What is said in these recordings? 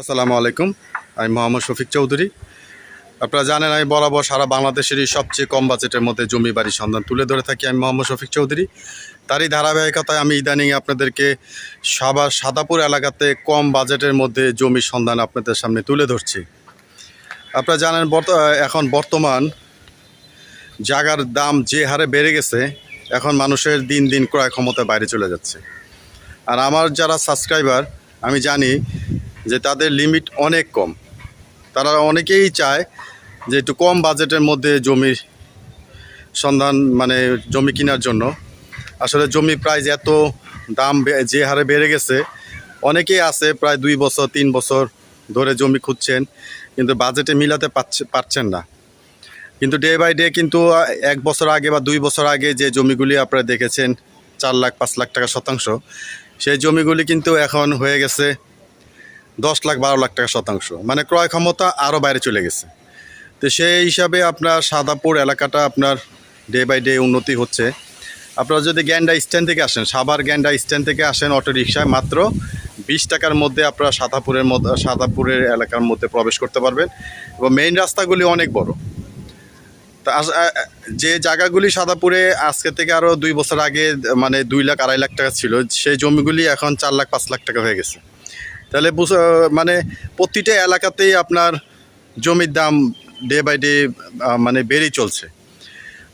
আসসালামু আলাইকুম। আমি মোহাম্মদ শফিক চৌধুরী। আপনারা জানেন আমি বরাবর সারা বাংলাদেশেরই সবচেয়ে কম বাজেটের মধ্যে জমি বাড়ির সন্ধান তুলে ধরে থাকি আমি মোহাম্মদ শফিক চৌধুরী। তারই ধারাবাহিকতায় আমি ইদানিং আপনাদেরকে সাবার সাদাপুর এলাকাতে কম বাজেটের মধ্যে জমির সন্ধান আপনাদের সামনে তুলে ধরছি। আপনারা জানেন এখন বর্তমান জায়গার দাম যে হারে বেড়ে গেছে, এখন মানুষের দিন দিন ক্রয় ক্ষমতা বাইরে চলে যাচ্ছে। আর আমার যারা সাবস্ক্রাইবার, আমি জানি যে তাদের লিমিট অনেক কম। তারা অনেকেই চায় যে একটু কম বাজেটের মধ্যে জমির সন্ধান মানে জমি কেনার জন্য। আসলে জমি প্রাইস এত দাম যে হারে বেড়ে গেছে, অনেকেই আছে প্রায় দুই বছর, তিন বছর ধরে জমি খুঁজছেন, কিন্তু বাজেটে মিলাতে পারছে পারছেন না। কিন্তু ডে বাই ডে কিন্তু এক বছর আগে বা দুই বছর আগে যে জমিগুলি আপনারা দেখেছেন, চার লাখ, পাঁচ লাখ টাকা শতাংশ, সেই জমিগুলি কিন্তু এখন হয়ে গেছে দশ লাখ, বারো লাখ টাকা শতাংশ। মানে ক্রয় ক্ষমতা আরও বাইরে চলে গেছে। তো সেই হিসাবে আপনার সাদাপুর এলাকাটা আপনার ডে বাই ডে উন্নতি হচ্ছে। আপনারা যদি গ্যান্ডা স্ট্যান্ড থেকে আসেন, সাভার গ্যান্ডা স্ট্যান্ড থেকে আসেন অটো রিক্সায় মাত্র বিশ টাকার মধ্যে আপনারা সাদাপুরের মধ্যে সাদাপুরের এলাকার মধ্যে প্রবেশ করতে পারবেন এবং মেইন রাস্তাগুলি অনেক বড়। তা যে জায়গাগুলি সাদাপুরে আজকে থেকে আরও দুই বছর আগে মানে দুই লাখ, আড়াই লাখ টাকা ছিল, সেই জমিগুলি এখন চার লাখ, পাঁচ লাখ টাকা হয়ে গেছে। তাহলে মানে প্রতিটা এলাকাতেই আপনার জমির দাম ডে বাই ডে মানে বেড়েই চলছে।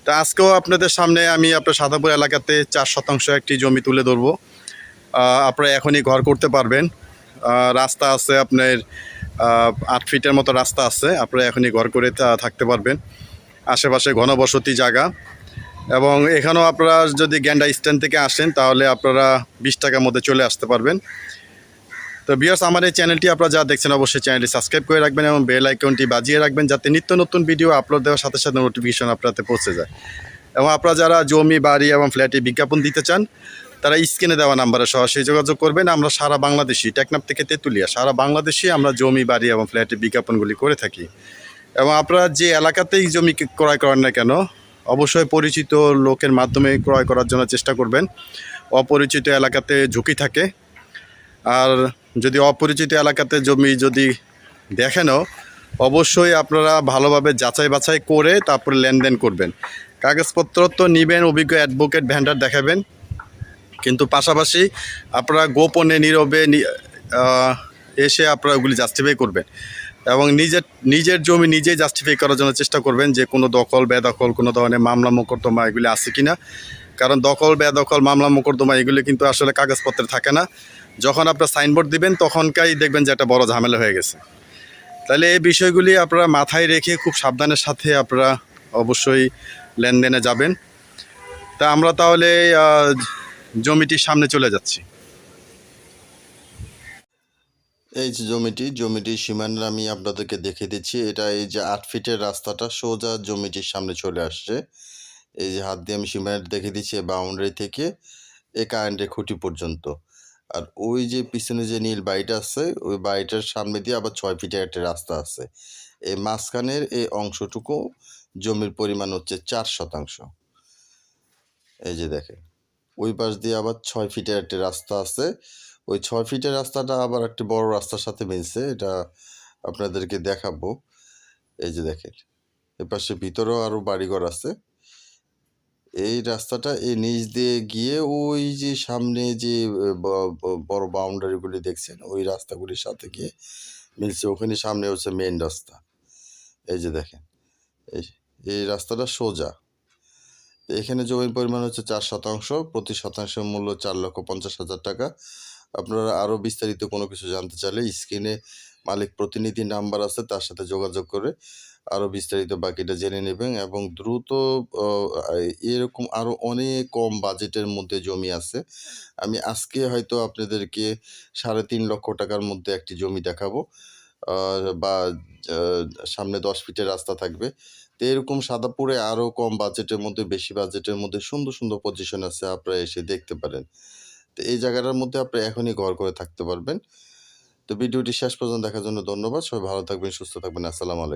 তা আজকেও আপনাদের সামনে আমি আপনার সাদাপুর এলাকাতে চার শতাংশ একটি জমি তুলে ধরবো। আপনারা এখনই ঘর করতে পারবেন। রাস্তা আছে আপনার আট ফিটের মতো রাস্তা আছে। আপনারা এখনই ঘর করে থাকতে পারবেন। আশেপাশে ঘনবসতি জায়গা। এবং এখানেও আপনারা যদি গ্যান্ডা স্ট্যান্ড থেকে আসেন, তাহলে আপনারা বিশ টাকার মধ্যে চলে আসতে পারবেন। তো বিয়ার্স আমার এই চ্যানেলটি আপনারা যা দেখছেন, অবশ্যই চ্যানেলটি সাবস্ক্রাইব করে রাখবেন এবং বেল আইকনটি বাজিয়ে রাখবেন যাতে নিত্য নতুন ভিডিও আপলোড দেওয়ার সাথে সাথে নোটিফিকেশন আপনাদের পৌঁছে যায়। এবং আপনারা যারা জমি, বাড়ি এবং ফ্ল্যাটে বিজ্ঞাপন দিতে চান, তারা স্ক্রিনে দেওয়া নাম্বারে সরাসরি যোগাযোগ করবেন। আমরা সারা বাংলাদেশি টেকনাপ থেকে তেঁতুলিয়া, সারা বাংলাদেশে আমরা জমি, বাড়ি এবং ফ্ল্যাটে বিজ্ঞাপনগুলি করে থাকি। এবং আপনারা যে এলাকাতেই জমি ক্রয় করেন না কেন, অবশ্যই পরিচিত লোকের মাধ্যমে ক্রয় করার জন্য চেষ্টা করবেন। অপরিচিত এলাকাতে ঝুঁকি থাকে। আর যদি অপরিচিত এলাকাতে জমি যদি দেখেনও অবশ্যই আপনারা ভালোভাবে যাচাই বাছাই করে তারপরে লেনদেন করবেন। কাগজপত্র তো নেবেন, অভিজ্ঞ অ্যাডভোকেট ভ্যান্ডার দেখাবেন। কিন্তু পাশাপাশি আপনারা গোপনে, নীরবে এসে আপনারা ওগুলি জাস্টিফাই করবেন। এবং নিজের নিজের জমি নিজেই জাস্টিফাই করার জন্য চেষ্টা করবেন যে কোনো দখল, বেদখল, কোনো ধরনের মামলা, মোকদ্দমা এগুলি আছে কিনা। কারণ দখল, বেদখল, মামলা, মোকদ্দমা এগুলি কিন্তু আসলে কাগজপত্রে থাকে না। যখন আপনার সাইনবোর্ড দিবেন, তখনকাই দেখবেন যে একটা বড় ঝামেলা হয়ে গেছে। তাহলে এই বিষয়গুলি আপনারা মাথায় রেখে খুব সাবধানের সাথে আপনারা অবশ্যই লেনদেনে যাবেন। তা আমরা তাহলে জমিটির সামনে চলে যাচ্ছি। এই যে জমিটি, জমিটির সীমানা আমি আপনাদেরকে দেখে দিচ্ছি। এটা এই যে আট ফিটের রাস্তাটা, সোজা জমিটির সামনে চলে আসছে। এই যে হাত দিয়ে আমি সীমানাটা দেখে দিচ্ছি বাউন্ডারি থেকে এ কারেন্টের খুঁটি পর্যন্ত। আর ওই যে পিছনে যে নীল বাড়িটা আছে, ওই বাড়িটার সামনে দিয়ে আবার ছয় ফিটের একটা রাস্তা আছে। এই মাঝখানের এই অংশটুকু জমির পরিমাণ হচ্ছে চার শতাংশ। এই যে দেখেন, ওই পাশ দিয়ে আবার ছয় ফিটের একটা রাস্তা আছে। ওই ছয় ফিটের রাস্তাটা আবার একটি বড় রাস্তার সাথে মিলছে, এটা আপনাদেরকে দেখাবো। এই যে দেখেন এ পাশে ভিতরেও আরও বাড়িঘর আছে। এই রাস্তাটা এই নিচ দিয়ে গিয়ে ওই যে সামনে যে বড় বাউন্ডারিগুলি দেখছেন? ওই রাস্তাগুলির সাথে গিয়ে মিলছে। ওখানে সামনে হচ্ছে মেন রাস্তা। এই যে দেখেন, এই এই রাস্তাটা সোজা। এখানে জমির পরিমাণ হচ্ছে চার শতাংশ। প্রতি শতাংশের মূল্য চার লক্ষ পঞ্চাশ হাজার টাকা। আপনারা আরও বিস্তারিত কোনো কিছু জানতে চাইলে স্ক্রিনে মালিক প্রতিনিধি নাম্বার আছে, তার সাথে যোগাযোগ করে আরও বিস্তারিত বাকিটা জেনে নেবেন এবং দ্রুত এরকম আরও অনেক কম বাজেটের মধ্যে জমি আছে। আমি আজকে হয়তো আপনাদেরকে সাড়ে তিন লক্ষ টাকার মধ্যে একটি জমি দেখাবো। বা সামনে দশ ফিটের রাস্তা থাকবে। তো এরকম সাদাপুরে আরও কম বাজেটের মধ্যে, বেশি বাজেটের মধ্যে সুন্দর সুন্দর পজিশন আছে, আপনারা এসে দেখতে পারেন। তো এই জায়গাটার মধ্যে আপনি এখনই ঘর করে থাকতে পারবেন। তো ভিডিওটি শেষ পর্যন্ত দেখার জন্য ধন্যবাদ। সবাই ভালো থাকবেন, সুস্থ থাকবেন। আসসালামু আলাইকুম।